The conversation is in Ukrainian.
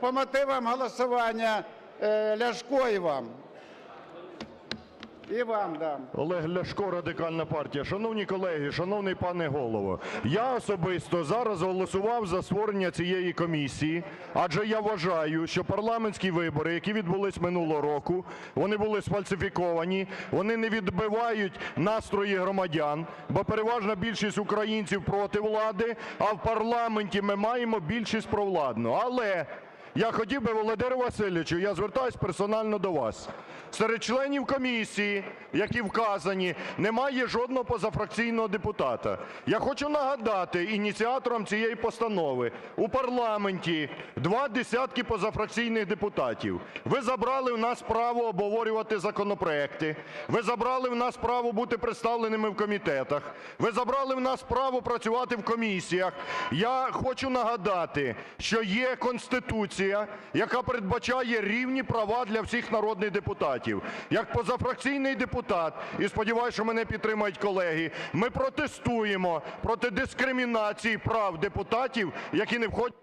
По мотивам голосування е, Ляшко вам. І вам дам. Олег Ляшко, Радикальна партія. Шановні колеги, шановний пане Голово, я особисто зараз голосував за створення цієї комісії, адже я вважаю, що парламентські вибори, які відбулись минулого року, вони були сфальсифіковані, вони не відбивають настрої громадян, бо переважна більшість українців проти влади, а в парламенті ми маємо більшість провладну. Але я хотів би, Володимире Васильовичу, я звертаюсь персонально до вас. Серед членів комісії, які вказані, немає жодного позафракційного депутата. Я хочу нагадати ініціаторам цієї постанови: у парламенті два десятки позафракційних депутатів. Ви забрали в нас право обговорювати законопроекти, ви забрали в нас право бути представленими в комітетах, ви забрали в нас право працювати в комісіях. Я хочу нагадати, що є Конституція, яка передбачає рівні права для всіх народних депутатів. Як позафракційний депутат, і сподіваюся, що мене підтримають колеги, ми протестуємо проти дискримінації прав депутатів, які не входять...